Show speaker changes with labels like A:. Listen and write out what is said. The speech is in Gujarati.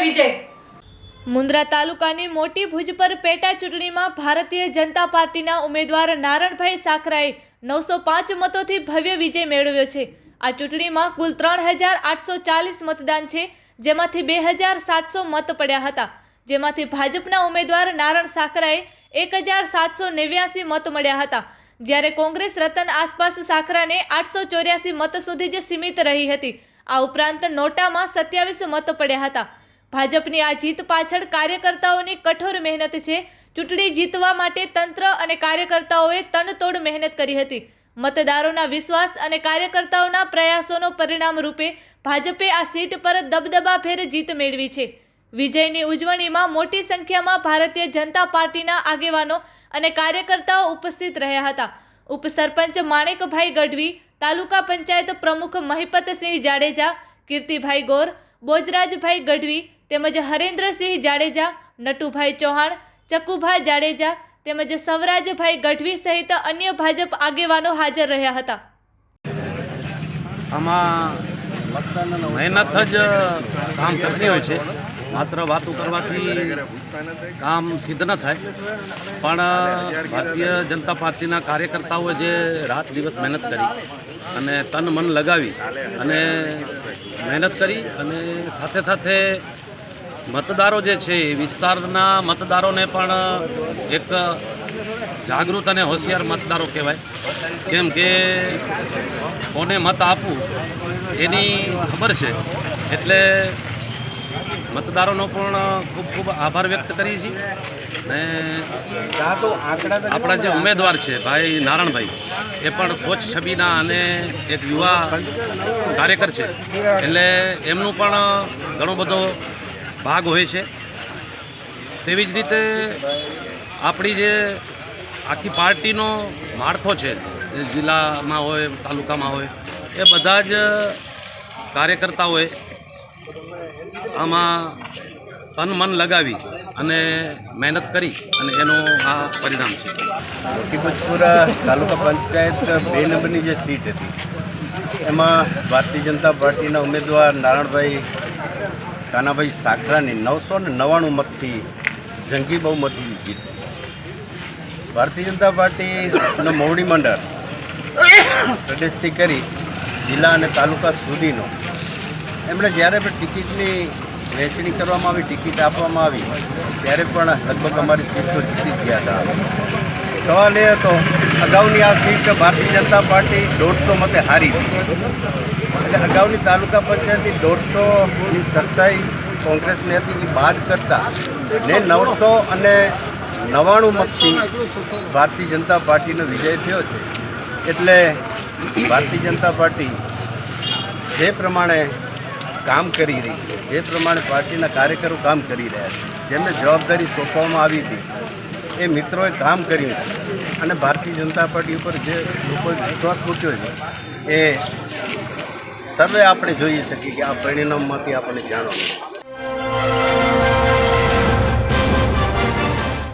A: વિજય. મુન્દ્રા તાલુકાની મોટી ભુજ પર પેટા ચૂંટણીમાં ભારતીય જનતા પાર્ટીના ઉમેદવાર નારણભાઈ સાખરાએ નવસો પાંચ મતોથી ભવ્ય વિજય મેળવ્યો છે. આ ચૂંટણીમાં કુલ ત્રણ હજાર આઠસો ચાલીસ મતદાન છે, જેમાંથી બે હજાર સાતસો મત પડ્યા હતા. જેમાંથી ભાજપના ઉમેદવાર નારણ સાખરાએ એક હજાર સાતસો નેવ્યાસી મત મળ્યા હતા. જ્યારે કોંગ્રેસ રતન આસપાસ સાખરાને આઠસો ચોર્યાસી મત સુધી જ સીમિત રહી હતી. આ ઉપરાંત નોટામાં સત્યાવીસ મત પડ્યા હતા. ભાજપની આ જીત પાછળ કાર્યકર્તાઓની કઠોર મહેનત છે. ચૂંટણી જીતવા માટે તંત્ર અને કાર્યકર્તાઓએ તનતોડ મહેનત કરી હતી. મતદારોના વિશ્વાસ અને કાર્યકર્તાઓના પ્રયાસોનો પરિણામ રૂપે ભાજપે આ સીટ પર દબદબાભેર જીત મેળવી છે. વિજયની ઉજવણીમાં મોટી સંખ્યામાં ભારતીય જનતા પાર્ટીના આગેવાનો અને કાર્યકર્તાઓ ઉપસ્થિત રહ્યા હતા. ઉપસરપંચ માણેકભાઈ ગઢવી તાલુકા પંચાયત પ્રમુખ મહિપતસિંહ જાડેજા, કીર્તિભાઈ ગોર, બોજરાજભાઈ ગઢવી તેમજ હરેન્દ્રસિંહ જાડેજા, નટુભાઈ ચૌહાણ ચકુભાઈ જાડેજા તેમજ સવરાજભાઈ ગઢવી સહિત અન્ય ભાજપ આગેવાનો હાજર રહ્યા હતા.
B: આમાં મહેનત જ કામ કરતી હોય છે. માત્ર વાતો કરવાથી કામ સિદ્ધ ન થાય. પણ ભારતીય જનતા પાર્ટીના કાર્યકર્તાઓએ જે રાત દિવસ મહેનત કરી અને તન મન લગાવી અને મહેનત કરી અને સાથે સાથે મતદારો જે છે એ વિસ્તારના મતદારોને પણ એક જાગૃત અને હોશિયાર મતદારો કહેવાય. કેમ કે કોને મત આપવું એની ખબર છે. એટલે મતદારોનો પણ ખૂબ ખૂબ આભાર વ્યક્ત કરીએ છીએ. ને આપણા જે ઉમેદવાર છે, ભાઈ નારણભાઈ, એ પણ કોચ છબીના અને એક યુવા કાર્યકર છે. એટલે એમનું પણ ઘણો બધો ભાગ હોય છે. તેવી જ રીતે આપણી જે આખી પાર્ટીનો માળખો છે જિલ્લામાં હોય, તાલુકામાં હોય, એ બધા જ કાર્યકર્તાઓએ આમાં તન મન લગાવી અને મહેનત કરી અને એનું આ પરિણામ છે.
C: મોતીબજપુરા તાલુકા પંચાયત બે નંબરની જે સીટ હતી, એમાં ભારતીય જનતા પાર્ટીના ઉમેદવાર નારાયણભાઈ કાનાભાઈ સાખરાની નવસો ને નવ્વાણું મતથી જંગી બહુમતી જીત. ભારતીય જનતા પાર્ટીનો મોવડી મંડળ પ્રદેશથી કરી જિલ્લા અને તાલુકા સુધીનો એમણે જ્યારે પણ ટિકિટની વહેંચણી કરવામાં આવી, ટિકિટ આપવામાં આવી, ત્યારે પણ લગભગ અમારી સીટો જીતી ગયા હતા. સવાલ એ હતો, અગાઉની આ સીટ ભારતીય જનતા પાર્ટી દોઢસો મતે હારી એટલે અગાઉની તાલુકા પંચાયતની દોઢસોની સરસાઈ કોંગ્રેસની હતી એ બાદ કરતાં ને નવસો અને નવ્વાણું મતથી ભારતીય જનતા પાર્ટીનો વિજય થયો છે. એટલે ભારતીય જનતા પાર્ટી જે પ્રમાણે કામ કરી રહી છે. જે પ્રમાણે પાર્ટીના કાર્યકરો કામ કરી રહ્યા છે. જેમને જવાબદારી સોંપવામાં આવી હતી, એ મિત્રોએ કામ કર્યું અને ભારતીય જનતા પાર્ટી ઉપર જે લોકોએ વિશ્વાસ મૂક્યો છે, એ સર્વે આપણે જોઈએ શકીએ કે આ પરિણામમાંથી આપણને જાણવા મળે.